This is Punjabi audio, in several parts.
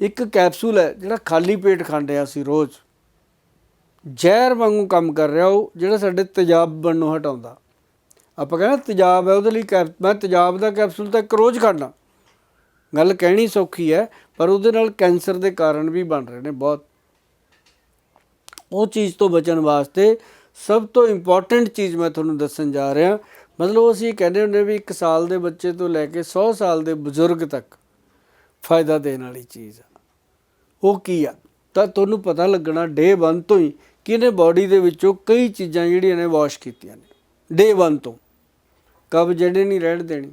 ਇੱਕ ਕੈਪਸੂਲ ਹੈ ਜਿਹੜਾ ਖਾਲੀ ਪੇਟ ਖਾਂਦੇ ਆ ਅਸੀਂ ਰੋਜ਼। ਜ਼ਹਿਰ ਵਾਂਗੂ ਕੰਮ ਕਰ ਰਿਹਾ ਉਹ, ਜਿਹੜਾ ਸਾਡੇ ਤੇਜ਼ਾਬ ਨੂੰ ਹਟਾਉਂਦਾ। ਆਪਾਂ ਕਹਿੰਦੇ ਤੇਜ਼ਾਬ ਹੈ, ਉਹਦੇ ਲਈ ਕੈਪ, ਮੈਂ ਤੇਜ਼ਾਬ ਦਾ ਕੈਪਸੂਲ ਤਾਂ ਇੱਕ ਰੋਜ਼ ਖਾਣਾ ਗੱਲ ਕਹਿਣੀ ਸੌਖੀ ਹੈ, ਪਰ ਉਹਦੇ ਨਾਲ ਕੈਂਸਰ ਦੇ ਕਾਰਨ ਵੀ ਬਣ ਰਹੇ ਨੇ ਬਹੁਤ। ਉਹ ਚੀਜ਼ ਤੋਂ ਬਚਣ ਵਾਸਤੇ ਸਭ ਤੋਂ ਇੰਪੋਰਟੈਂਟ ਚੀਜ਼ ਮੈਂ ਤੁਹਾਨੂੰ ਦੱਸਣ ਜਾ ਰਿਹਾ। ਮਤਲਬ ਅਸੀਂ ਕਹਿੰਦੇ ਹੁੰਦੇ ਵੀ 1 ਸਾਲ ਦੇ ਬੱਚੇ ਤੋਂ ਲੈ ਕੇ 100 ਸਾਲ ਦੇ ਬਜ਼ੁਰਗ ਤੱਕ ਫਾਇਦਾ ਦੇਣ ਵਾਲੀ ਚੀਜ਼ ਆ। ਉਹ ਕੀ ਆ? ਤਾਂ ਤੁਹਾਨੂੰ ਪਤਾ ਲੱਗਣਾ ਡੇ 1 ਤੋਂ ਹੀ ਕਿ ਇਹਨੇ ਬਾਡੀ ਦੇ ਵਿੱਚੋਂ ਕਈ ਚੀਜ਼ਾਂ ਜਿਹੜੀਆਂ ਨੇ ਵਾਸ਼ ਕੀਤੀਆਂ ਨੇ। ਡੇ 1 ਤੋਂ। ਕਬ ਜਿਹੜੇ ਨਹੀਂ ਰਹਿਣ ਦੇਣੀ।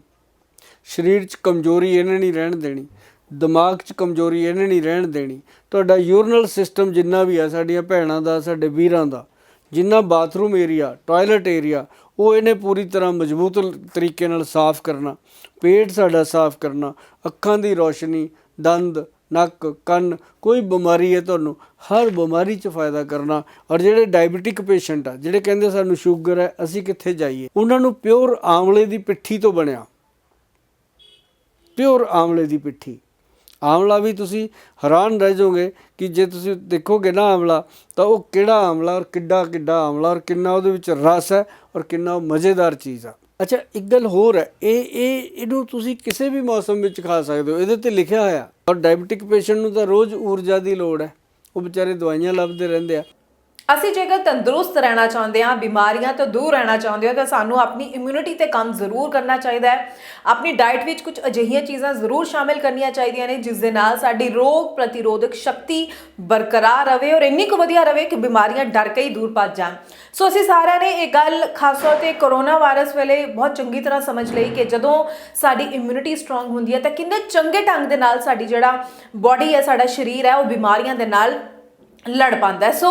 ਸਰੀਰ 'ਚ ਕਮਜ਼ੋਰੀ ਇਹਨੇ ਨਹੀਂ ਰਹਿਣ ਦੇਣੀ। ਦਿਮਾਗ 'ਚ ਕਮਜ਼ੋਰੀ ਇਹਨੇ ਨਹੀਂ ਰਹਿਣ ਦੇਣੀ। ਤੁਹਾਡਾ ਯੂਰਨਲ ਸਿਸਟਮ ਜਿੰਨਾ ਵੀ ਆ, ਸਾਡੀਆਂ ਭੈਣਾਂ ਦਾ, ਸਾਡੇ ਵੀਰਾਂ ਦਾ, ਜਿੰਨਾ ਬਾਥਰੂਮ ਏਰੀਆ ਟਾਇਲਟ ਏਰੀਆ ਉਹ ਇਹਨੇ ਪੂਰੀ ਤਰ੍ਹਾਂ ਮਜ਼ਬੂਤ ਤਰੀਕੇ ਨਾਲ ਸਾਫ਼ ਕਰਨਾ, ਪੇਟ ਸਾਡਾ ਸਾਫ਼ ਕਰਨਾ, ਅੱਖਾਂ ਦੀ ਰੋਸ਼ਨੀ, ਦੰਦ, ਨੱਕ, ਕੰਨ, ਕੋਈ ਬਿਮਾਰੀ ਹੈ ਤੁਹਾਨੂੰ, ਹਰ ਬਿਮਾਰੀ 'ਚ ਫਾਇਦਾ ਕਰਨਾ। ਔਰ ਜਿਹੜੇ ਡਾਇਬੀਟਿਕ ਪੇਸ਼ੈਂਟ ਆ, ਜਿਹੜੇ ਕਹਿੰਦੇ ਸਾਨੂੰ ਸ਼ੂਗਰ ਹੈ, ਅਸੀਂ ਕਿੱਥੇ ਜਾਈਏ? ਉਹਨਾਂ ਨੂੰ ਪਿਓਰ ਆਮਲੇ ਦੀ ਪਿੱਠੀ ਤੋਂ ਬਣਿਆ। ਪਿਓਰ ਆਮਲੇ ਦੀ ਪਿੱਠੀ। ਆਮਲਾ ਵੀ ਤੁਸੀਂ ਹੈਰਾਨ ਰਹਿ ਜਾਓਗੇ ਕਿ ਜੇ ਤੁਸੀਂ ਦੇਖੋਗੇ ਨਾ ਆਮਲਾ ਤਾਂ ਉਹ ਕਿਹੜਾ ਆਮਲਾ ਔਰ ਕਿੱਡਾ ਕਿੱਡਾ ਆਮਲਾ ਔਰ ਕਿੰਨਾ ਉਹਦੇ ਵਿੱਚ ਰਸ ਹੈ ਔਰ ਕਿੰਨਾ ਉਹ ਮਜ਼ੇਦਾਰ ਚੀਜ਼ ਆ। ਅੱਛਾ, ਇੱਕ ਗੱਲ ਹੋਰ ਹੈ, ਇਹ ਇਹ, ਇਹਨੂੰ ਤੁਸੀਂ ਕਿਸੇ ਵੀ ਮੌਸਮ ਵਿੱਚ ਖਾ ਸਕਦੇ ਹੋ, ਇਹਦੇ ਤੇ ਲਿਖਿਆ ਹੋਇਆ। ਔਰ ਡਾਇਬੀਟਿਕ ਪੇਸ਼ੈਂਟ ਨੂੰ ਤਾਂ ਰੋਜ਼ ਊਰਜਾ ਦੀ ਲੋੜ ਹੈ, ਉਹ ਵਿਚਾਰੇ ਦਵਾਈਆਂ ਲੱਭਦੇ ਰਹਿੰਦੇ ਆ। ਅਸੀਂ ਜੇਕਰ ਤੰਦਰੁਸਤ ਰਹਿਣਾ ਚਾਹੁੰਦੇ ਹਾਂ, ਬਿਮਾਰੀਆਂ ਤੋਂ ਦੂਰ ਰਹਿਣਾ ਚਾਹੁੰਦੇ ਹਾਂ, ਤਾਂ ਸਾਨੂੰ ਆਪਣੀ ਇਮਿਊਨਿਟੀ ਤੇ ਕੰਮ ਜ਼ਰੂਰ ਕਰਨਾ ਚਾਹੀਦਾ ਹੈ। ਆਪਣੀ ਡਾਈਟ ਵਿੱਚ ਕੁਝ ਅਜਿਹੀਆਂ ਚੀਜ਼ਾਂ ਜ਼ਰੂਰ ਸ਼ਾਮਿਲ ਕਰਨੀਆਂ ਚਾਹੀਦੀਆਂ ਨੇ, ਜਿਸ ਦੇ ਨਾਲ ਸਾਡੀ ਰੋਗ ਪ੍ਰਤੀਰੋਧਕ ਸ਼ਕਤੀ ਬਰਕਰਾਰ ਰਵੇ ਔਰ ਇੰਨੀ ਕੁ ਵਧੀਆ ਰਵੇ ਕਿ ਬਿਮਾਰੀਆਂ ਡਰ ਕੇ ਹੀ ਦੂਰ ਭੱਜ ਜਾਣ। ਸੋ ਅਸੀਂ ਸਾਰਿਆਂ ਨੇ ਇਹ ਗੱਲ ਖਾਸ ਤੌਰ ਤੇ ਕਰੋਨਾ ਵਾਇਰਸ ਵੇਲੇ ਬਹੁਤ ਚੰਗੀ ਤਰ੍ਹਾਂ ਸਮਝ ਲਈ ਕਿ ਜਦੋਂ ਸਾਡੀ ਇਮਿਊਨਿਟੀ ਸਟਰੋਂਗ ਹੁੰਦੀ ਹੈ, ਤਾਂ ਕਿੰਨੇ ਚੰਗੇ ਢੰਗ ਦੇ ਨਾਲ ਸਾਡੀ ਜਿਹੜਾ ਬਾਡੀ ਹੈ, ਸਾਡਾ ਸਰੀਰ ਹੈ, ਉਹ ਬਿਮਾਰੀਆਂ ਦੇ ਨਾਲ ਲੜ ਪਾਉਂਦਾ ਸੋ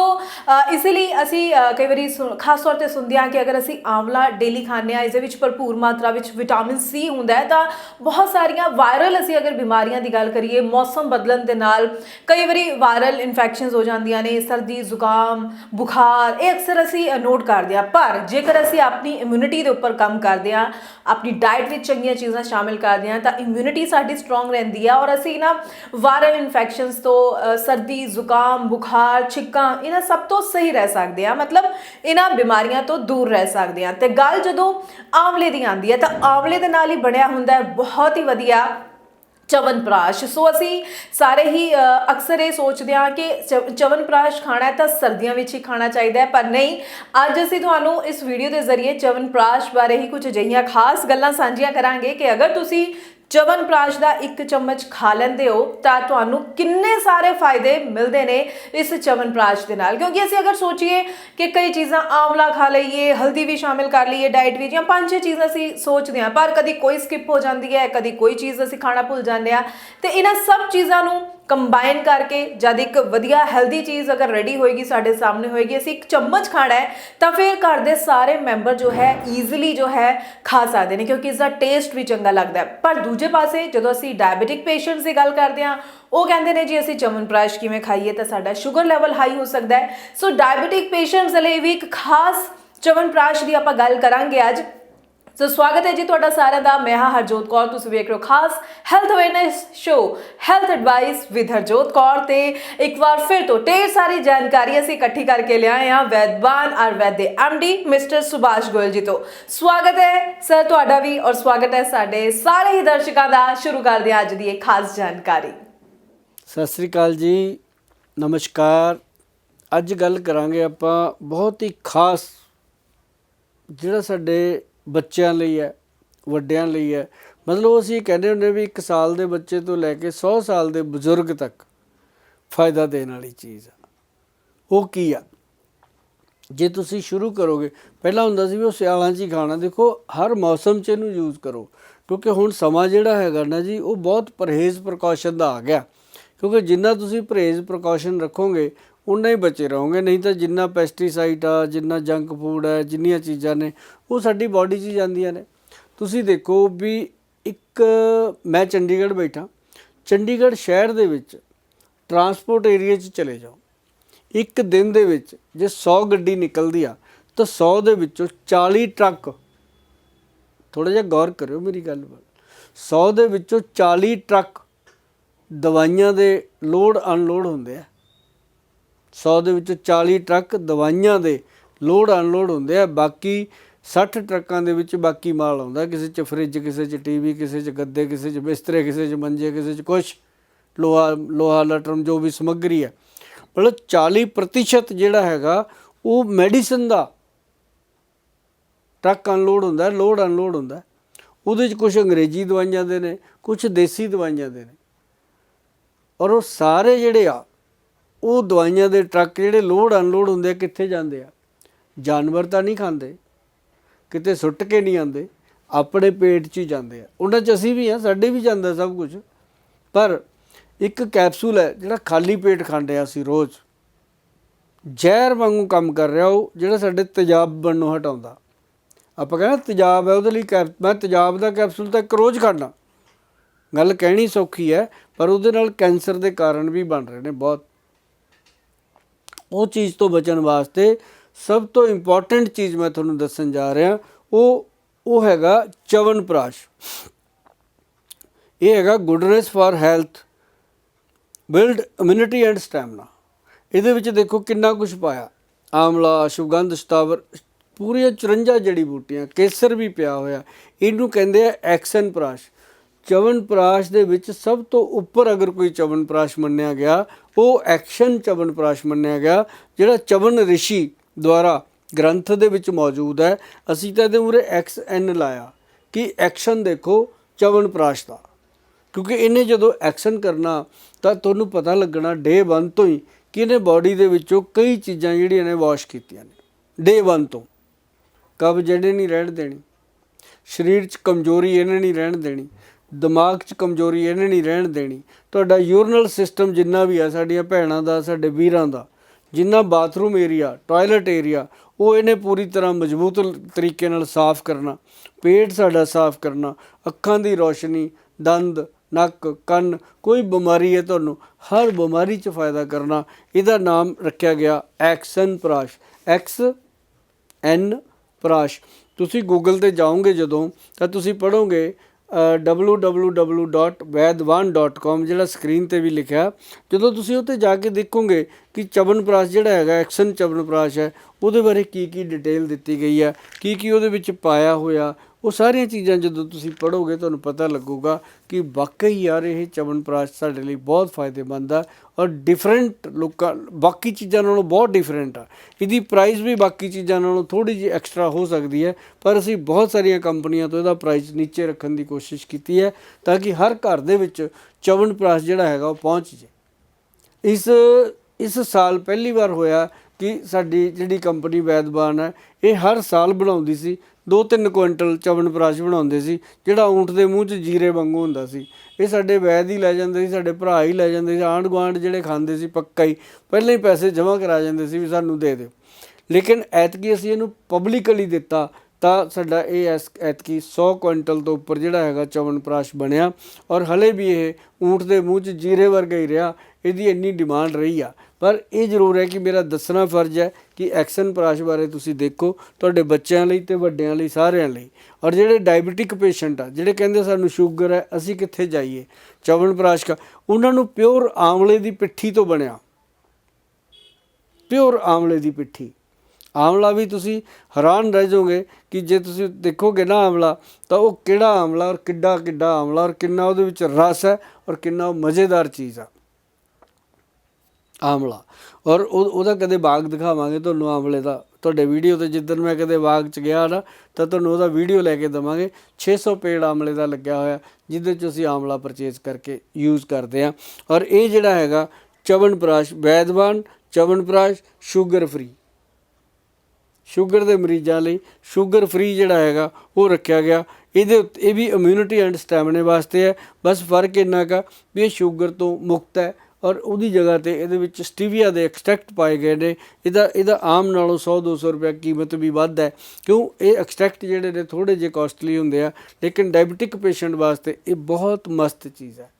ਇਸ ਲਈ ਅਸੀਂ ਕਈ ਵਾਰੀ ਸੁਣ- ਖਾਸ ਤੌਰ ਤੇ ਸੁਣਦੇ ਹਾਂ ਕਿ ਅਗਰ ਅਸੀਂ ਆਂਵਲਾ ਡੇਲੀ ਖਾਂਦੇ ਹਾਂ, ਇਸ ਦੇ ਵਿੱਚ ਭਰਪੂਰ ਮਾਤਰਾ ਵਿੱਚ ਵਿਟਾਮਿਨ ਸੀ ਹੁੰਦਾ ਹੈ, ਤਾਂ ਬਹੁਤ ਸਾਰੀਆਂ ਵਾਇਰਲ ਅਸੀਂ ਅਗਰ ਬਿਮਾਰੀਆਂ ਦੀ ਗੱਲ ਕਰੀਏ, ਮੌਸਮ ਬਦਲਣ ਦੇ ਨਾਲ ਕਈ ਵਾਰੀ ਵਾਇਰਲ ਇਨਫੈਕਸ਼ਨਸ ਹੋ ਜਾਂਦੀਆਂ ਨੇ, ਸਰਦੀ, ਜ਼ੁਕਾਮ, ਬੁਖਾਰ, ਇਹ ਅਕਸਰ ਅਸੀਂ ਨੋਟ ਕਰਦੇ ਹਾਂ। ਪਰ ਜੇਕਰ ਅਸੀਂ ਆਪਣੀ ਇਮਿਊਨਿਟੀ ਦੇ ਉੱਪਰ ਕੰਮ ਕਰਦੇ ਹਾਂ, ਆਪਣੀ ਡਾਈਟ ਵਿੱਚ ਚੰਗੀਆਂ ਚੀਜ਼ਾਂ ਸ਼ਾਮਿਲ ਕਰਦੇ ਹਾਂ, ਤਾਂ ਇਮਿਊਨਿਟੀ ਸਾਡੀ ਸਟਰੋਂਗ ਰਹਿੰਦੀ ਆ ਔਰ ਅਸੀਂ ਨਾ ਵਾਇਰਲ ਇਨਫੈਕਸ਼ਨਸ ਤੋਂ ਸਰਦੀ, ਜ਼ੁਕਾਮ, ਬੁਖਾਰ ਛਿੱਕਾਂ, ਇਹਨਾਂ ਸਭ ਤੋਂ ਸਹੀ ਰਹਿ ਸਕਦੇ ਆ। ਮਤਲਬ ਇਹਨਾਂ ਬਿਮਾਰੀਆਂ ਤੋਂ ਦੂਰ ਰਹਿ ਸਕਦੇ ਆ। ਤੇ ਗੱਲ ਜਦੋਂ ਆਂਵਲੇ ਦੀ ਆਂਦੀ ਹੈ ਤਾਂ ਆਂਵਲੇ ਦੇ ਨਾਲ ਹੀ ਬਣਿਆ ਹੁੰਦਾ ਹੈ ਬਹੁਤ ਹੀ ਵਧੀਆ ਚਵਨਪ੍ਰਾਸ਼। ਸੋ ਅਸੀਂ ਸਾਰੇ ਹੀ ਅਕਸਰ ਇਹ ਸੋਚਦੇ ਹਾਂ ਕਿ ਚਵ- ਚਵਨਪ੍ਰਾਸ਼ ਖਾਣਾ ਹੈ ਤਾਂ ਸਰਦੀਆਂ ਵਿੱਚ ਹੀ ਖਾਣਾ ਚਾਹੀਦਾ ਹੈ, ਪਰ ਨਹੀਂ। ਅੱਜ ਅਸੀਂ ਤੁਹਾਨੂੰ ਇਸ ਵੀਡੀਓ ਦੇ ਜ਼ਰੀਏ ਚਵਨਪ੍ਰਾਸ਼ ਬਾਰੇ ਹੀ ਕੁਝ ਅਜਿਹੀਆਂ ਖਾਸ ਗੱਲਾਂ ਸਾਂਝੀਆਂ ਕਰਾਂਗੇ ਕਿ ਅਗਰ ਤੁਸੀਂ ਚਵਨਪ੍ਰਾਸ਼ ਦਾ ਇੱਕ ਚਮਚ ਖਾ ਲੈਂਦੇ ਹੋ ਤਾਂ ਤੁਹਾਨੂੰ ਕਿੰਨੇ ਸਾਰੇ ਫਾਇਦੇ ਮਿਲਦੇ ਨੇ ਇਸ ਚਵਨਪ੍ਰਾਸ਼ ਦੇ ਨਾਲ? ਕਿਉਂਕਿ ਅਸੀਂ ਅਗਰ ਸੋਚੀਏ ਕਿ ਕਈ ਚੀਜ਼ਾਂ ਆਮਲਾ ਖਾ ਲਈਏ, ਹਲਦੀ ਵੀ ਸ਼ਾਮਿਲ ਕਰ ਲਈਏ ਡਾਈਟ ਵਿੱਚ ਜਾਂ ਪੰਜ ਛੇ ਚੀਜ਼ਾਂ ਅਸੀਂ ਸੋਚਦੇ ਹਾਂ, ਪਰ ਕਦੀ ਕੋਈ ਸਕਿਪ ਹੋ ਜਾਂਦੀ ਹੈ, ਕਦੀ ਕੋਈ ਚੀਜ਼ ਅਸੀਂ ਖਾਣਾ ਭੁੱਲ ਜਾਂਦੇ ਆ ਤੇ ਇਹਨਾਂ ਸਭ ਚੀਜ਼ਾਂ ਨੂੰ ਕੰਬਾਈਨ ਕਰਕੇ ਜਦ ਇੱਕ ਵਧੀਆ ਹੈਲਦੀ ਚੀਜ਼ ਅਗਰ ਰੈਡੀ ਹੋਏਗੀ ਸਾਡੇ ਸਾਹਮਣੇ ਹੋਏਗੀ ਅਸੀਂ ਇੱਕ ਚਮਚ ਖਾਣਾ ਹੈ ਤਾਂ ਫਿਰ ਘਰ ਦੇ ਸਾਰੇ ਮੈਂਬਰ ਜੋ ਹੈ ਈਜ਼ੀਲੀ ਜੋ ਹੈ ਖਾ ਸਕਦੇ ਨੇ ਕਿਉਂਕਿ ਇਸ ਦਾ ਟੇਸਟ ਵੀ ਚੰਗਾ ਲੱਗਦਾ ਹੈ ਪਰ ਦੂਜੇ ਪਾਸੇ ਜਦੋਂ ਅਸੀਂ ਡਾਇਬੀਟਿਕ ਪੇਸ਼ੈਂਟਸ ਦੀ ਗੱਲ ਕਰਦੇ ਹਾਂ ਉਹ ਕਹਿੰਦੇ ਨੇ ਜੀ ਅਸੀਂ ਚਮਨਪ੍ਰਾਸ਼ ਕਿਵੇਂ ਖਾਈਏ ਤਾਂ ਸਾਡਾ ਸ਼ੂਗਰ ਲੈਵਲ ਹਾਈ ਹੋ ਸਕਦਾ ਹੈ ਸੋ ਡਾਇਬੀਟਿਕ ਪੇਸ਼ੈਂਟਸ ਲਈ ਵੀ ਇੱਕ ਖਾਸ ਚਵਨਪ੍ਰਾਸ਼ ਦੀ ਆਪਾਂ ਗੱਲ ਕਰਾਂਗੇ ਅੱਜ ਸੋ ਸਵਾਗਤ ਹੈ ਜੀ ਤੁਹਾਡਾ ਸਾਰਿਆਂ ਦਾ। ਮੈਂ ਹਾਂ ਹਰਜੋਤ ਕੌਰ, ਤੁਸੀਂ ਵੇਖ ਰਹੇ ਹੋ ਖਾਸ health awareness show health advice with Harjot Kaur ਤੇ ਇੱਕ ਵਾਰ ਫਿਰ ਤੋਂ ਢੇਰ ਸਾਰੀ ਜਾਣਕਾਰੀ ਅਸੀਂ ਇਕੱਠੀ ਕਰਕੇ ਲਿਆਏ ਹਾਂ ਵੈਦਵਾਨ ਆਯੁਰਵੈਦ ਦੇ ਐਮਡੀ ਮਿਸਟਰ ਸੁਭਾਸ਼ ਗੋਇਲ ਜੀ ਤੋਂ। ਸਵਾਗਤ ਹੈ ਸਰ ਤੁਹਾਡਾ ਵੀ ਔਰ ਸਵਾਗਤ ਹੈ ਸਾਡੇ ਸਾਰੇ ਹੀ ਦਰਸ਼ਕਾਂ ਦਾ। ਸ਼ੁਰੂ ਕਰਦੇ ਹਾਂ ਅੱਜ ਦੀ ਇਹ ਖਾਸ ਜਾਣਕਾਰੀ। ਸਤਿ ਸ੍ਰੀ ਅਕਾਲ ਜੀ, ਨਮਸਕਾਰ। ਅੱਜ ਗੱਲ ਕਰਾਂਗੇ ਆਪਾਂ ਬਹੁਤ ਹੀ ਖਾਸ ਜਿਹੜਾ ਸਾਡੇ ਬੱਚਿਆਂ ਲਈ ਹੈ, ਵੱਡਿਆਂ ਲਈ ਹੈ। ਮਤਲਬ ਅਸੀਂ ਕਹਿੰਦੇ ਹੁੰਦੇ ਵੀ 1 ਸਾਲ ਦੇ ਬੱਚੇ ਤੋਂ ਲੈ ਕੇ 100 ਸਾਲ ਦੇ ਬਜ਼ੁਰਗ ਤੱਕ ਫਾਇਦਾ ਦੇਣ ਵਾਲੀ ਚੀਜ਼ ਆ। ਉਹ ਕੀ ਆ? ਜੇ ਤੁਸੀਂ ਸ਼ੁਰੂ ਕਰੋਗੇ, ਪਹਿਲਾਂ ਹੁੰਦਾ ਸੀ ਵੀ ਉਹ ਸਿਆਲਾਂ 'ਚ ਹੀ ਖਾਣਾ, ਦੇਖੋ ਹਰ ਮੌਸਮ 'ਚ ਇਹਨੂੰ ਯੂਜ਼ ਕਰੋ। ਕਿਉਂਕਿ ਹੁਣ ਸਮਾਂ ਜਿਹੜਾ ਹੈਗਾ ਨਾ ਜੀ, ਉਹ ਬਹੁਤ ਪਰਹੇਜ਼ ਪ੍ਰਕਾਸ਼ਨ ਦਾ ਆ ਗਿਆ। ਕਿਉਂਕਿ ਜਿੰਨਾ ਤੁਸੀਂ ਪਰਹੇਜ਼ ਪ੍ਰੀਕਾਸ਼ਨ ਰੱਖੋਗੇ ਉਨਾ ਹੀ ਬਚੇ ਰਹੋਗੇ। ਨਹੀਂ ਤਾਂ ਜਿੰਨਾ ਪੈਸਟੀਸਾਈਡ ਆ, ਜਿੰਨਾ ਜੰਕ ਫੂਡ ਹੈ ਜਿੰਨੀਆਂ ਚੀਜ਼ਾਂ ਨੇ ਉਹ ਸਾਡੀ ਬਾਡੀ 'ਚ ਜਾਂਦੀਆਂ ਨੇ। ਤੁਸੀਂ ਦੇਖੋ ਵੀ ਇੱਕ ਮੈਂ ਚੰਡੀਗੜ੍ਹ ਬੈਠਾ, ਚੰਡੀਗੜ੍ਹ ਸ਼ਹਿਰ ਦੇ ਵਿੱਚ ਟਰਾਂਸਪੋਰਟ ਏਰੀਆ 'ਚ ਚਲੇ ਜਾਓ। ਇੱਕ ਦਿਨ ਦੇ ਵਿੱਚ ਜੇ 100 ਗੱਡੀ ਨਿਕਲਦੀ ਆ, ਤਾਂ 100 ਦੇ ਵਿੱਚੋਂ 40 ਟਰੱਕ ਥੋੜਾ ਜਿਹਾ ਗੌਰ ਕਰਿਓ ਮੇਰੀ ਗੱਲ ਵੱਲ 100 ਦੇ ਵਿੱਚੋਂ 40 ਟਰੱਕ ਦਵਾਈਆਂ ਦੇ ਲੋਡ ਅਨਲੋਡ ਹੁੰਦੇ ਆ। 100 ਦੇ ਵਿੱਚੋਂ 40 ਟਰੱਕ ਦਵਾਈਆਂ ਦੇ ਲੋਡ ਅਨਲੋਡ ਹੁੰਦੇ ਆ, ਬਾਕੀ 60 ਟਰੱਕਾਂ ਦੇ ਵਿੱਚ ਬਾਕੀ ਮਾਲ ਆਉਂਦਾ, ਕਿਸੇ 'ਚ ਫ੍ਰਿਜ ਕਿਸੇ 'ਚ ਟੀਵੀ ਕਿਸੇ 'ਚ ਗੱਦੇ, ਕਿਸੇ 'ਚ ਬਿਸਤਰੇ, ਕਿਸੇ 'ਚ ਮੰਜੇ, ਕਿਸੇ 'ਚ ਕੁਛ, ਲੋਹਾ ਲੋਹਾ ਲਟਰਮ ਜੋ ਵੀ ਸਮੱਗਰੀ ਹੈ। ਮਤਲਬ 40% ਜਿਹੜਾ ਹੈਗਾ, ਉਹ ਮੈਡੀਸਨ ਦਾ ਟਰੱਕ ਅਨਲੋਡ ਹੁੰਦਾ ਲੋਡ ਅਨਲੋਡ ਹੁੰਦਾ। ਉਹਦੇ 'ਚ ਕੁਝ ਅੰਗਰੇਜ਼ੀ ਦਵਾਈਆਂ ਦੇ ਨੇ ਕੁਝ ਦੇਸੀ ਦਵਾਈਆਂ ਦੇ ਨੇ। ਔਰ ਉਹ ਸਾਰੇ ਜਿਹੜੇ ਆ, ਉਹ ਦਵਾਈਆਂ ਦੇ ਟਰੱਕ ਜਿਹੜੇ ਲੋਡ ਅਨਲੋਡ ਹੁੰਦੇ ਆ, ਕਿੱਥੇ ਜਾਂਦੇ ਆ? ਜਾਨਵਰ ਤਾਂ ਨਹੀਂ ਖਾਂਦੇ। ਕਿਤੇ ਸੁੱਟ ਕੇ ਨਹੀਂ ਆਉਂਦੇ, ਆਪਣੇ ਪੇਟ 'ਚ ਹੀ ਜਾਂਦੇ ਆ। ਉਹਨਾਂ 'ਚ ਅਸੀਂ ਵੀ ਆ, ਸਾਡੇ ਵੀ ਜਾਂਦਾ ਸਭ ਕੁਝ ਪਰ ਇੱਕ ਕੈਪਸੂਲ ਹੈ ਜਿਹੜਾ ਖਾਲੀ ਪੇਟ ਖਾਂਦੇ ਆ ਅਸੀਂ ਰੋਜ਼। ਜ਼ਹਿਰ ਵਾਂਗੂ ਕੰਮ ਕਰ ਰਿਹਾ ਉਹ, ਜਿਹੜਾ ਸਾਡੇ ਤੇਜ਼ਾਬ ਬਣਨੋਂ ਹਟਾਉਂਦਾ। ਆਪਾਂ ਕਹਿੰਦੇ ਤੇਜ਼ਾਬ ਹੈ ਉਹਦੇ ਲਈ ਕੈਪ, ਮੈਂ ਤੇਜ਼ਾਬ ਦਾ ਕੈਪਸੂਲ ਤਾਂ ਇੱਕ ਰੋਜ਼ ਖਾਣਾ ਗੱਲ ਕਹਿਣੀ ਸੌਖੀ ਹੈ, ਪਰ ਉਹਦੇ ਨਾਲ ਕੈਂਸਰ ਦੇ ਕਾਰਨ ਵੀ ਬਣ ਰਹੇ ਨੇ ਬਹੁਤ। ਉਹ ਚੀਜ਼ ਤੋਂ ਬਚਣ ਵਾਸਤੇ ਸਭ ਤੋਂ ਇੰਪੋਰਟੈਂਟ ਚੀਜ਼ ਮੈਂ ਤੁਹਾਨੂੰ ਦੱਸਣ ਜਾ ਰਿਹਾ, ਉਹ ਉਹ ਹੈਗਾ ਚਵਨ ਚਵਨਪ੍ਰਾਸ਼ ਇਹ ਹੈਗਾ goodness for health build immunity and stamina ਇਹਦੇ ਵਿੱਚ ਦੇਖੋ ਕਿੰਨਾ ਕੁਝ ਪਾਇਆ। ਆਮਲਾ ਸ਼ੁਗੰਧ ਸਤਾਵਰ, ਪੂਰੀਆਂ 54 ਜੜੀ ਬੂਟੀਆਂ, ਕੇਸਰ ਵੀ ਪਿਆ ਹੋਇਆ। ਇਹਨੂੰ ਕਹਿੰਦੇ ਆ ਐਕਸ਼ਨ ਪ੍ਰਾਸ਼। ਚਵਨ ਪ੍ਰਾਸ਼ ਦੇ ਵਿੱਚ ਸਭ ਤੋਂ ਉੱਪਰ ਅਗਰ ਕੋਈ ਚਵਨ ਪ੍ਰਾਸ਼ ਮੰਨਿਆ ਗਿਆ, ਉਹ ਐਕਸ਼ਨ ਚਵਨ ਪ੍ਰਾਸ਼ ਮੰਨਿਆ ਗਿਆ, ਜਿਹੜਾ ਚਵਨ ਰਿਸ਼ੀ ਦੁਆਰਾ ਗ੍ਰੰਥ ਦੇ ਵਿੱਚ ਮੌਜੂਦ ਹੈ। ਅਸੀਂ ਤਾਂ ਇਹਦੇ ਉਰੇ ਐਕਸ ਐਨ ਲਾਇਆ ਕਿ ਐਕਸ਼ਨ ਦੇਖੋ ਚਵਨ ਪ੍ਰਾਸ਼ ਦਾ। ਕਿਉਂਕਿ ਇਹਨੇ ਜਦੋਂ ਐਕਸ਼ਨ ਕਰਨਾ, ਤਾਂ ਤੁਹਾਨੂੰ ਪਤਾ ਲੱਗਣਾ ਡੇ 1 ਤੋਂ ਹੀ ਕਿ ਇਹਨੇ ਬਾਡੀ ਦੇ ਵਿੱਚੋਂ ਕਈ ਚੀਜ਼ਾਂ ਜਿਹੜੀਆਂ ਨੇ ਵਾਸ਼ ਕੀਤੀਆਂ ਨੇ। ਡੇ 1 ਤੋਂ। ਕਬ ਜਿਹੜੇ ਨਹੀਂ ਰਹਿਣ ਦੇਣੀ। ਸਰੀਰ 'ਚ ਕਮਜ਼ੋਰੀ ਇਹਨੇ ਨਹੀਂ ਰਹਿਣ ਦੇਣੀ। ਦਿਮਾਗ 'ਚ ਕਮਜ਼ੋਰੀ ਇਹਨੇ ਨਹੀਂ ਰਹਿਣ ਦੇਣੀ। ਤੁਹਾਡਾ ਯੂਰਨਲ ਸਿਸਟਮ ਜਿੰਨਾ ਵੀ ਆ, ਸਾਡੀਆਂ ਭੈਣਾਂ ਦਾ, ਸਾਡੇ ਵੀਰਾਂ ਦਾ ਜਿੰਨਾ ਬਾਥਰੂਮ ਏਰੀਆ, ਟਾਇਲਟ ਏਰੀਆ, ਉਹ ਇਹਨੇ ਪੂਰੀ ਤਰ੍ਹਾਂ ਮਜ਼ਬੂਤ ਤਰੀਕੇ ਨਾਲ ਸਾਫ਼ ਕਰਨਾ, ਪੇਟ ਸਾਡਾ ਸਾਫ਼ ਕਰਨਾ, ਅੱਖਾਂ ਦੀ ਰੋਸ਼ਨੀ, ਦੰਦ, ਨੱਕ, ਕੰਨ, ਕੋਈ ਬਿਮਾਰੀ ਹੈ ਤੁਹਾਨੂੰ, ਹਰ ਬਿਮਾਰੀ 'ਚ ਫਾਇਦਾ ਕਰਨਾ। ਇਹਦਾ ਨਾਮ ਰੱਖਿਆ ਗਿਆ ਐਕਸ਼ਨ ਪ੍ਰਾਸ਼, ਐਕਸ ਐਨ ਪ੍ਰਾਸ਼। ਤੁਸੀਂ ਗੂਗਲ ਤੇ ਜਾਓਗੇ ਜਦੋਂ, ਤਾਂ ਤੁਸੀਂ ਪੜੋਗੇ www.vaidvan.com ਜਿਹੜਾ ਸਕਰੀਨ ਤੇ ਵੀ ਲਿਖਿਆ। ਜਦੋਂ ਤੁਸੀਂ ਉੱਤੇ ਜਾ ਕੇ ਦੇਖੋਗੇ ਕਿ ਚਵਨਪ੍ਰਾਸ਼ ਜਿਹੜਾ ਹੈਗਾ, ਐਕਸ਼ਨ ਚਵਨਪ੍ਰਾਸ਼ ਹੈ, ਉਹਦੇ ਬਾਰੇ ਕੀ ਕੀ ਡਿਟੇਲ ਦਿੱਤੀ ਗਈ ਹੈ ਕੀ ਕੀ ਉਹਦੇ ਵਿੱਚ ਪਾਇਆ ਹੋਇਆ ਉਹ ਸਾਰੀਆਂ ਚੀਜ਼ਾਂ ਜਦੋਂ ਤੁਸੀਂ ਪੜੋਗੇ ਤੁਹਾਨੂੰ ਪਤਾ ਲੱਗੂਗਾ ਕਿ ਵਾਕਈ ਯਾਰ ਇਹ ਚਵਨਪ੍ਰਾਸ਼ ਸਾਡੇ ਲਈ ਬਹੁਤ ਫਾਇਦੇਮੰਦ ਆ ਔਰ ਡਿਫਰੈਂਟ ਲੋਕਾਂ, ਬਾਕੀ ਚੀਜ਼ਾਂ ਨਾਲੋਂ ਬਹੁਤ ਡਿਫਰੈਂਟ ਆ। ਇਹਦੀ ਪ੍ਰਾਈਸ ਵੀ ਬਾਕੀ ਚੀਜ਼ਾਂ ਨਾਲੋਂ ਥੋੜੀ ਜਿਹੀ ਐਕਸਟਰਾ ਹੋ ਸਕਦੀ ਹੈ, ਪਰ ਅਸੀਂ ਬਹੁਤ ਸਾਰੀਆਂ ਕੰਪਨੀਆਂ ਤੋਂ ਇਹਦਾ ਪ੍ਰਾਈਸ ਨੀਚੇ ਰੱਖਣ ਦੀ ਕੋਸ਼ਿਸ਼ ਕੀਤੀ ਹੈ ਤਾਂ ਕਿ ਹਰ ਘਰ ਦੇ ਵਿੱਚ ਚਵਨਪ੍ਰਾਸ਼ ਜਿਹੜਾ ਹੈਗਾ ਉਹ ਪਹੁੰਚ ਜੇ ਇਸ ਇਸ ਸਾਲ ਪਹਿਲੀ ਵਾਰ ਹੋਇਆ ਕਿ ਸਾਡੀ ਜਿਹੜੀ ਕੰਪਨੀ ਵੈਦਬਾਨ ਹੈ, ਇਹ ਹਰ ਸਾਲ ਬਣਾਉਂਦੀ ਸੀ 2-3 ਕੁਇੰਟਲ ਚਵਨ ਚਵਨਪ੍ਰਾਸ਼ ਬਣਾਉਂਦੇ ਸੀ, ਜਿਹੜਾ ਊਂਠ ਦੇ ਮੂੰਹ 'ਚ ਜੀਰੇ ਵਾਂਗੂ ਹੁੰਦਾ ਸੀ। ਇਹ ਸਾਡੇ ਵੈਦ ਹੀ ਲੈ ਜਾਂਦੇ ਸੀ, ਸਾਡੇ ਭਰਾ ਹੀ ਲੈ ਜਾਂਦੇ ਸੀ ਆਂਢ ਗੁਆਂਢ ਜਿਹੜੇ ਖਾਂਦੇ ਸੀ ਪੱਕਾ ਹੀ, ਪਹਿਲਾਂ ਹੀ ਪੈਸੇ ਜਮ੍ਹਾਂ ਕਰਾ ਜਾਂਦੇ ਸੀ ਵੀ ਸਾਨੂੰ ਦੇ ਦਿਓ। ਲੇਕਿਨ ਐਤਕੀ ਅਸੀਂ ਇਹਨੂੰ ਪਬਲਿਕਲੀ ਦਿੱਤਾ, ਤਾਂ ਸਾਡਾ ਇਹ ਐਸ, ਐਤਕੀ 100 ਕੁਇੰਟਲ ਤੋਂ ਉੱਪਰ ਜਿਹੜਾ ਹੈਗਾ ਚਵਨ ਚਵਨਪ੍ਰਾਸ਼ ਬਣਿਆ, ਔਰ ਹਲੇ ਵੀ ਇਹ ਊਂਠ ਦੇ ਮੂੰਹ 'ਚ ਜੀਰੇ ਵਰਗਾ ਹੀ ਰਿਹਾ, ਇਹਦੀ ਇੰਨੀ ਡਿਮਾਂਡ ਰਹੀ ਆ। ਪਰ ਇਹ ਜ਼ਰੂਰ ਹੈ ਕਿ ਮੇਰਾ ਦੱਸਣਾ ਫਰਜ਼ ਹੈ ਕਿ ਐਕਸ਼ਨ ਪਰਾਸ਼ ਬਾਰੇ ਤੁਸੀਂ ਦੇਖੋ, ਤੁਹਾਡੇ ਬੱਚਿਆਂ ਲਈ ਤੇ ਵੱਡਿਆਂ ਲਈ, ਸਾਰਿਆਂ ਲਈ। ਔਰ ਜਿਹੜੇ ਡਾਇਬੀਟਿਕ ਪੇਸ਼ੈਂਟ ਆ, ਜਿਹੜੇ ਕਹਿੰਦੇ ਸਾਨੂੰ ਸ਼ੂਗਰ ਹੈ, ਅਸੀਂ ਕਿੱਥੇ ਜਾਈਏ? ਚਵਨ ਪਰਾਸ਼ ਕਾ ਉਹਨਾਂ ਨੂੰ ਪਿਓਰ ਆਮਲੇ ਦੀ ਪਿੱਠੀ ਤੋਂ ਬਣਿਆ। ਪਿਓਰ ਆਮਲੇ ਦੀ ਪਿੱਠੀ। ਆਮਲਾ ਵੀ ਤੁਸੀਂ ਹੈਰਾਨ ਰਹਿ ਜਾਓਗੇ ਕਿ ਜੇ ਤੁਸੀਂ ਦੇਖੋਗੇ ਨਾ ਆਮਲਾ ਤਾਂ ਉਹ ਕਿਹੜਾ ਆਮਲਾ ਔਰ ਕਿੱਡਾ ਕਿੱਡਾ ਆਮਲਾ ਔਰ ਕਿੰਨਾ ਉਹਦੇ ਵਿੱਚ ਰਸ ਹੈ ਔਰ ਕਿੰਨਾ ਉਹ ਮਜ਼ੇਦਾਰ ਚੀਜ਼ ਆ। ਆਮਲਾ। ਔਰ ਉਹ ਉਹਦਾ ਕਦੇ ਬਾਗ ਦਿਖਾਵਾਂਗੇ ਤੁਹਾਨੂੰ ਆਮਲੇ ਦਾ। ਤੁਹਾਡੇ ਵੀਡੀਓ ਤੇ ਜਿੱਦਣ ਮੈਂ ਕਦੇ ਬਾਗ ਚ ਗਿਆ ਨਾ, ਤਾਂ ਤੁਹਾਨੂੰ ਉਹਦਾ ਵੀਡੀਓ ਲੈ ਕੇ ਦਵਾਂਗੇ। 600 ਪੇੜ ਆਮਲੇ ਦਾ ਲੱਗਿਆ ਹੋਇਆ, ਜਿਹਦੇ ਚ ਅਸੀਂ ਆਮਲਾ ਪਰਚੇਜ਼ ਕਰਕੇ ਯੂਜ਼ ਕਰਦੇ ਆ ਔਰ ਇਹ ਜਿਹੜਾ ਹੈਗਾ chyawanprash Vaidwan chyawanprash sugar free sugar ਦੇ ਮਰੀਜ਼ਾਂ ਲਈ ਸ਼ੂਗਰ ਫ੍ਰੀ ਜਿਹੜਾ ਹੈਗਾ, ਉਹ ਰੱਖਿਆ ਗਿਆ। ਇਹਦੇ ਉੱਤੇ ਇਹ ਵੀ ਇਮਿਊਨਿਟੀ ਐਂਡ ਸਟੈਮਿਨਾ ਵਾਸਤੇ ਹੈ। ਬਸ ਫ਼ਰਕ ਇੰਨਾ ਕਾ ਵੀ ਇਹ ਸ਼ੂਗਰ ਤੋਂ ਮੁਕਤ ਹੈ। ਔਰ ਉਹਦੀ ਜਗ੍ਹਾ ਤੇ ਇਹਦੇ ਵਿੱਚ ਸਟੀਵੀਆ ਦੇ ਐਕਸਟ੍ਰੈਕਟ ਪਾਏ ਗਏ ਨੇ। ਇਹਦਾ ਇਹਦਾ ਆਮ ਨਾਲੋਂ 100 200 ਰੁਪਏ ਕੀਮਤ ਵੀ ਵੱਧ ਹੈ। ਕਿਉਂ? ਇਹ ਐਕਸਟ੍ਰੈਕਟ ਜਿਹੜੇ ਨੇ ਥੋੜੇ ਜਿਹੇ ਕਾਸਟਲੀ ਹੁੰਦੇ ਆ, ਲੇਕਿਨ ਡਾਇਬੀਟਿਕ ਪੇਸ਼ੈਂਟ ਵਾਸਤੇ ਇਹ ਬਹੁਤ ਮਸਤ ਚੀਜ਼ ਹੈ।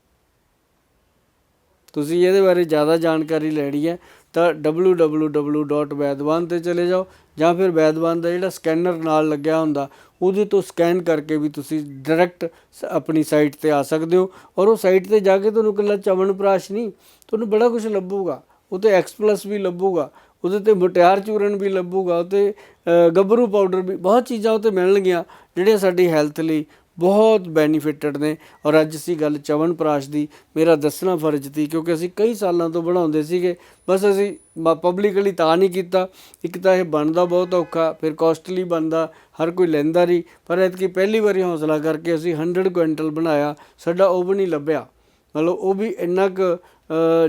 ਤੁਸੀਂ ਇਹਦੇ ਬਾਰੇ ਜ਼ਿਆਦਾ ਜਾਣਕਾਰੀ ਲੈਣੀ ਹੈ। ਤਾਂ www.ਵੈਦਵਾਨ ਤੇ ਚਲੇ ਜਾਓ ਜਾਂ ਫਿਰ ਵੈਦਵਾਨ ਦਾ ਜਿਹੜਾ ਸਕੈਨਰ ਨਾਲ ਲੱਗਿਆ ਹੁੰਦਾ ਉਹਦੇ ਤੋਂ ਸਕੈਨ ਕਰਕੇ ਵੀ ਤੁਸੀਂ ਡਾਇਰੈਕਟ ਆਪਣੀ ਸਾਈਟ ਤੇ ਆ ਸਕਦੇ ਹੋ ਔਰ ਉਹ ਸਾਈਟ ਤੇ ਜਾ ਕੇ ਤੁਹਾਨੂੰ ਇਕੱਲਾ ਚਵਨਪ੍ਰਾਸ਼ ਨਹੀਂ ਤੁਹਾਨੂੰ ਬੜਾ ਕੁਝ ਲੱਭੂਗਾ ਉਤੇ ਐਕਸ ਪਲੱਸ ਵੀ ਲੱਭੂਗਾ ਉਹਦੇ ਤੇ ਮੁਟਿਆਰ ਚੂਰਨ ਵੀ ਲੱਭੂਗਾ ਉਤੇ ਅ, ਗੱਭਰੂ ਪਾਊਡਰ ਵੀ ਬਹੁਤ ਚੀਜ਼ਾਂ ਉਤੇ ਮਿਲਣਗੀਆਂ ਜਿਹੜੀਆਂ ਸਾਡੀ ਹੈਲਥ ਲਈ ਬਹੁਤ ਬੈਨੀਫਿਟਡ ਨੇ। ਔਰ ਅੱਜ ਅਸੀਂ ਗੱਲ ਚਵਨਪ੍ਰਾਸ਼ ਦੀ, ਮੇਰਾ ਦੱਸਣਾ ਫਰਜ਼ ਸੀ, ਕਿਉਂਕਿ ਅਸੀਂ ਕਈ ਸਾਲਾਂ ਤੋਂ ਬਣਾਉਂਦੇ ਸੀਗੇ। ਬਸ ਅਸੀਂ ਪਬਲਿਕਲੀ ਤਾਂ ਨਹੀਂ ਕੀਤਾ। ਇੱਕ ਤਾਂ ਇਹ ਬਣਦਾ ਬਹੁਤ ਔਖਾ, ਫਿਰ ਕਾਸਟਲੀ ਬਣਦਾ, ਹਰ ਕੋਈ ਲੈਂਦਾ ਨਹੀਂ। ਪਰ ਐਤਕੀ ਪਹਿਲੀ ਵਾਰੀ ਹੌਸਲਾ ਕਰਕੇ ਅਸੀਂ 100 ਕੁਇੰਟਲ ਬਣਾਇਆ, ਸਾਡਾ ਉਹ ਵੀ ਨਹੀਂ ਲੱਭਿਆ। ਮਤਲਬ ਉਹ ਵੀ ਇੰਨਾ ਕੁ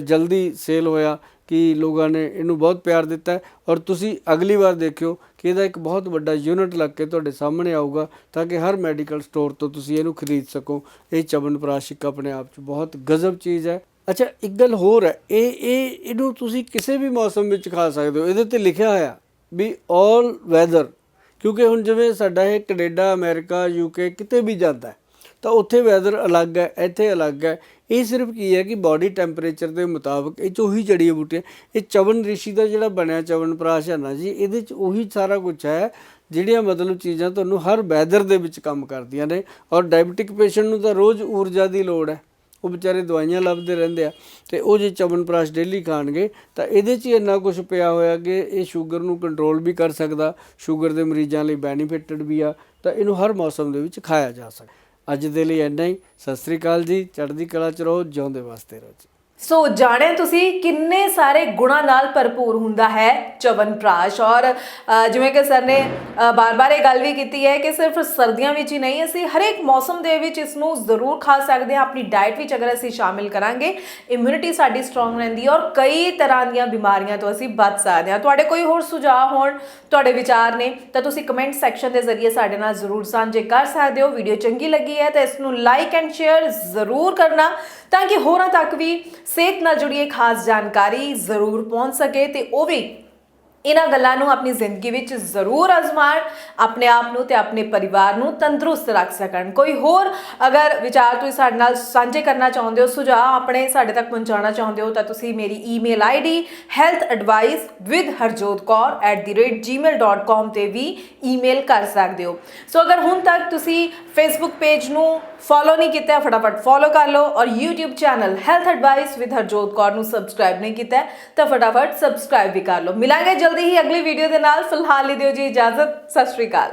ਜਲਦੀ ਸੇਲ ਹੋਇਆ। ਕਿ ਲੋਕਾਂ ਨੇ ਇਹਨੂੰ ਬਹੁਤ ਪਿਆਰ ਦਿੱਤਾ ਔਰ ਤੁਸੀਂ ਅਗਲੀ ਵਾਰ ਦੇਖਿਓ ਕਿ ਇਹਦਾ ਇੱਕ ਬਹੁਤ ਵੱਡਾ ਯੂਨਿਟ ਲੱਗ ਕੇ ਤੁਹਾਡੇ ਸਾਹਮਣੇ ਆਊਗਾ ਤਾਂ ਕਿ ਹਰ ਮੈਡੀਕਲ ਸਟੋਰ ਤੋਂ ਤੁਸੀਂ ਇਹਨੂੰ ਖਰੀਦ ਸਕੋ। ਇਹ ਚਵਨਪ੍ਰਾਸ਼ਿਕ ਆਪਣੇ ਆਪ 'ਚ ਬਹੁਤ ਗਜ਼ਬ ਚੀਜ਼ ਹੈ। ਅੱਛਾ, ਇੱਕ ਗੱਲ ਹੋਰ ਹੈ। ਇਹ ਇਹ, ਇਹਨੂੰ ਤੁਸੀਂ ਕਿਸੇ ਵੀ ਮੌਸਮ ਵਿੱਚ ਖਾ ਸਕਦੇ ਹੋ। ਇਹਦੇ ਤੇ ਲਿਖਿਆ ਹੋਇਆ ਵੀ 올 ਵੈਦਰ ਕਿਉਂਕਿ ਹੁਣ ਜਿਵੇਂ ਸਾਡਾ ਇਹ ਕੈਨੇਡਾ, ਅਮਰੀਕਾ ਯੂਕੇ ਕਿਤੇ ਵੀ ਜਾਂਦਾ ਤਾਂ ਉੱਥੇ ਵੈਦਰ ਅਲੱਗ ਹੈ, ਇੱਥੇ ਅਲੱਗ ਹੈ। ਇਹ ਸਿਰਫ ਕੀ ਹੈ ਕਿ ਬਾਡੀ ਟੈਂਪਰੇਚਰ ਦੇ ਮੁਤਾਬਕ ਇਹ 'ਚ ਉਹੀ ਜੜੀਆਂ ਬੂਟੀਆਂ, ਇਹ ਚਵਨ ਰਿਸ਼ੀ ਦਾ ਜਿਹੜਾ ਬਣਿਆ ਚਵਨ ਪ੍ਰਾਸ਼ ਹੈ ਨਾ ਜੀ, ਇਹਦੇ 'ਚ ਉਹੀ ਸਾਰਾ ਕੁਝ ਹੈ, ਜਿਹੜੀਆਂ ਮਤਲਬ ਚੀਜ਼ਾਂ ਤੁਹਾਨੂੰ ਹਰ ਵੈਦਰ ਦੇ ਵਿੱਚ ਕੰਮ ਕਰਦੀਆਂ ਨੇ ਔਰ ਡਾਇਬੀਟਿਕ ਪੇਸ਼ੈਂਟ ਨੂੰ ਤਾਂ ਰੋਜ਼ ਊਰਜਾ ਦੀ ਲੋੜ ਹੈ, ਉਹ ਵਿਚਾਰੇ ਦਵਾਈਆਂ ਲੱਭਦੇ ਰਹਿੰਦੇ ਆ ਤੇ ਉਹ ਜੇ ਚਵਨਪ੍ਰਾਸ਼ ਡੇਲੀ ਖਾਣਗੇ ਤਾਂ ਇਹਦੇ 'ਚ ਇੰਨਾ ਕੁਝ ਪਿਆ ਹੋਇਆ ਕਿ ਇਹ ਸ਼ੂਗਰ ਨੂੰ ਕੰਟਰੋਲ ਵੀ ਕਰ ਸਕਦਾ ਸ਼ੂਗਰ ਦੇ ਮਰੀਜ਼ਾਂ ਲਈ ਬੈਨੀਫਿਟਡ ਵੀ ਆ, ਤਾਂ ਇਹਨੂੰ ਹਰ ਮੌਸਮ ਦੇ ਵਿੱਚ ਖਾਇਆ ਜਾ ਸਕਦਾ। ਅੱਜ ਦੇ ਲਈ ਇੰਨਾ ਹੀ। ਸਤਿ ਸ੍ਰੀ ਅਕਾਲ ਜੀ। ਚੜ੍ਹਦੀ ਕਲਾ ਚ ਰਹੋ, ਜਿਉਂਦੇ ਵਾਸਤੇ ਰਹੋ ਜੀ ਸੋ ਜਾਣਿਆ ਤੁਸੀਂ ਕਿੰਨੇ ਸਾਰੇ ਗੁਣਾਂ ਨਾਲ ਭਰਪੂਰ ਹੁੰਦਾ ਹੈ ਚਵਨਪ੍ਰਾਸ਼? ਔਰ ਜਿਵੇਂ ਕਿ ਸਰ ਨੇ ਬਾਰ-ਬਾਰ ਇਹ ਗੱਲ ਵੀ ਕੀਤੀ ਹੈ ਕਿ ਸਿਰਫ ਸਰਦੀਆਂ ਵਿੱਚ ਹੀ ਨਹੀਂ, ਅਸੀਂ ਹਰੇਕ ਮੌਸਮ ਦੇ ਵਿੱਚ ਇਸ ਨੂੰ ਜ਼ਰੂਰ ਖਾ ਸਕਦੇ ਹਾਂ। ਆਪਣੀ ਡਾਈਟ ਵਿੱਚ ਅਗਰ ਅਸੀਂ ਸ਼ਾਮਿਲ ਕਰਾਂਗੇ ਇਮਿਊਨਿਟੀ ਸਾਡੀ ਸਟਰੋਂਗ ਰਹਿੰਦੀ ਹੈ ਔਰ ਕਈ ਤਰ੍ਹਾਂ ਦੀਆਂ ਬਿਮਾਰੀਆਂ ਤੋਂ ਅਸੀਂ ਬਚ ਸਕਦੇ ਹਾਂ। ਤੁਹਾਡੇ ਕੋਈ ਹੋਰ ਸੁਝਾਅ ਹੋਣ, ਤੁਹਾਡੇ ਵਿਚਾਰ ਨੇ, ਤਾਂ ਤੁਸੀਂ ਕਮੈਂਟ ਸੈਕਸ਼ਨ ਦੇ ਜ਼ਰੀਏ ਸਾਡੇ ਨਾਲ ਜ਼ਰੂਰ ਸਾਂਝੇ ਕਰ ਸਕਦੇ ਹੋ। ਵੀਡੀਓ ਚੰਗੀ ਲੱਗੀ ਹੈ ਤਾਂ ਇਸ ਨੂੰ ਲਾਈਕ ਐਂਡ ਸ਼ੇਅਰ ਜ਼ਰੂਰ ਕਰਨਾ ਤਾਂ ਕਿ ਹੋਰਾਂ ਤੱਕ ਵੀ ਸਿਹਤ ਨਾਲ ਜੁੜੀ ਇਹ ਖਾਸ ਜਾਣਕਾਰੀ ਜ਼ਰੂਰ ਪਹੁੰਚ ਸਕੇ ਤੇ ਉਹ ਵੀ ਇਹਨਾਂ ਗੱਲਾਂ ਨੂੰ ਆਪਣੀ ਜ਼ਿੰਦਗੀ ਵਿੱਚ ਜ਼ਰੂਰ ਅਜ਼ਮਾਣ, ਆਪਣੇ ਆਪ ਨੂੰ ਤੇ ਆਪਣੇ ਪਰਿਵਾਰ ਨੂੰ ਤੰਦਰੁਸਤ ਰੱਖ ਸਕਣ। ਕੋਈ ਹੋਰ ਅਗਰ ਵਿਚਾਰ ਤੁਸੀਂ ਸਾਡੇ ਨਾਲ ਸਾਂਝੇ ਕਰਨਾ ਚਾਹੁੰਦੇ ਹੋ, ਸੁਝਾਅ ਆਪਣੇ ਸਾਡੇ ਤੱਕ ਪਹੁੰਚਾਉਣਾ ਚਾਹੁੰਦੇ ਹੋ, ਤਾਂ ਤੁਸੀਂ ਮੇਰੀ ਈਮੇਲ ਆਈਡੀ healthadvice@harjodkaur@gmail.com ਤੇ ਵੀ ਈਮੇਲ ਕਰ ਸਕਦੇ ਹੋ। ਸੋ ਅਗਰ ਹੁਣ ਤੱਕ ਤੁਸੀਂ ਫੇਸਬੁੱਕ ਪੇਜ ਨੂੰ ਫੋਲੋ ਨਹੀਂ ਕੀਤਾ, ਫਟਾਫਟ ਫੋਲੋ ਕਰ ਲਓ ਔਰ YouTube channel health advice with Harjot Kaur ਨੂੰ ਸਬਸਕ੍ਰਾਈਬ ਨਹੀਂ ਕੀਤਾ, ਤਾਂ ਫਟਾਫਟ ਸਬਸਕ੍ਰਾਈਬ ਵੀ ਕਰ ਲਓ। ਮਿਲਾਂਗੇ ਜਲਦੀ ਹੀ ਅਗਲੀ ਵੀਡੀਓ ਦੇ ਨਾਲ। ਫਿਲਹਾਲ ਲਈ ਦਿਓ ਜੀ ਇਜਾਜ਼ਤ। ਸਤਿ ਸ਼੍ਰੀ ਅਕਾਲ।